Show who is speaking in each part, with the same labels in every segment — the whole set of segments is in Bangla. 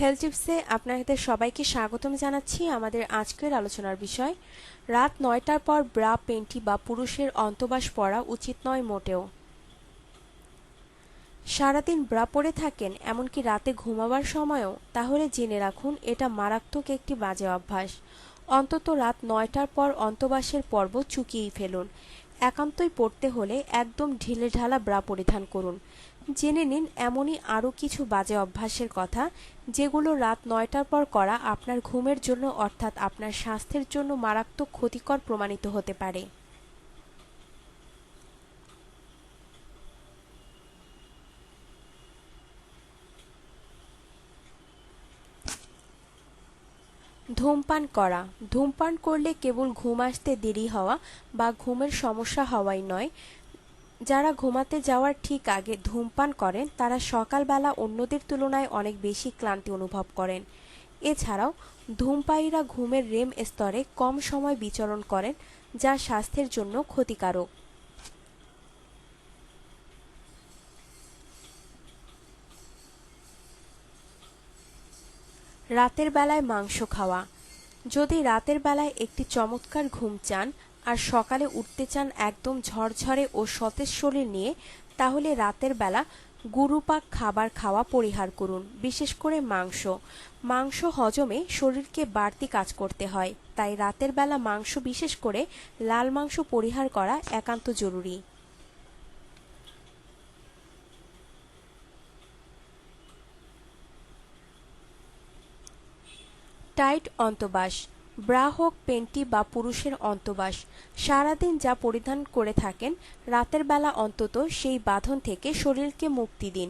Speaker 1: হেলথ টিপসে আপনাদের সবাইকে স্বাগতম জানাচ্ছি আমাদের আজকের আলোচনার বিষয়। রাত নয়টার পর ব্রা পেন্টি বা পুরুষের অন্তবাস পরা উচিত নয় মোটেও। সারাদিন ব্রা পরে থাকেন এমনকি রাতে ঘুমাবার সময়ও, তাহলে জেনে রাখুন এটা মারাত্মক একটি বাজে অভ্যাস। অন্তত রাত নয়টার পর অন্তবাসের পর্ব চুকিয়েই ফেলুন। একান্তই পড়তে হলে একদম ঢিলে ঢালা ব্রা পরিধান করুন। জেনে নিন এমনই আরও কিছু বাজে অভ্যাসের কথা, যেগুলো রাত নয়টার পর করা আপনার ঘুমের জন্য অর্থাৎ আপনার স্বাস্থ্যের জন্য মারাত্মক ক্ষতিকর প্রমাণিত হতে পারে। ধূমপান করা। ধূমপান করলে কেবল ঘুম আসতে দেরি হওয়া বা ঘুমের সমস্যা হওয়াই নয়। যারা ঘুমাতে যাওয়ার ঠিক আগে ধূমপান করেন, তারা সকালবেলা অন্যদের তুলনায় অনেক বেশি ক্লান্তি অনুভব করেন। এছাড়াও, ধূমপায়ীরা ঘুমের রেম স্তরে কম সময় বিচরণ করেন, যা স্বাস্থ্যের জন্য ক্ষতিকারক। রাতের বেলায় মাংস খাওয়া। যদি রাতের বেলায় একটি চমৎকার ঘুম চান আর সকালে উঠতে চান একদম ঝরঝরে ও সতেজ শরীর নিয়ে, তাহলে রাতের বেলা গুরুপাক খাবার খাওয়া পরিহার করুন, বিশেষ করে মাংস। মাংস হজমে শরীরকে বাড়তি কাজ করতে হয়, তাই রাতের বেলা মাংস বিশেষ করে লাল মাংস পরিহার করা একান্ত জরুরি। টাইট অন্তবাস, ব্রা হোক পেন্টি বা পুরুষের অন্তবাস, সারাদিন যা পরিধান করে থাকেন, রাতের বেলা অন্তত সেই বাঁধন থেকে শরীরকে মুক্তি দিন।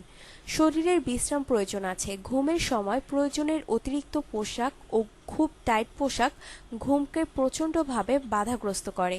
Speaker 1: শরীরের বিশ্রাম প্রয়োজন আছে, ঘুমের সময় প্রয়োজনের অতিরিক্ত পোশাক ও খুব টাইট পোশাক ঘুমকে প্রচণ্ডভাবে বাধাগ্রস্ত করে।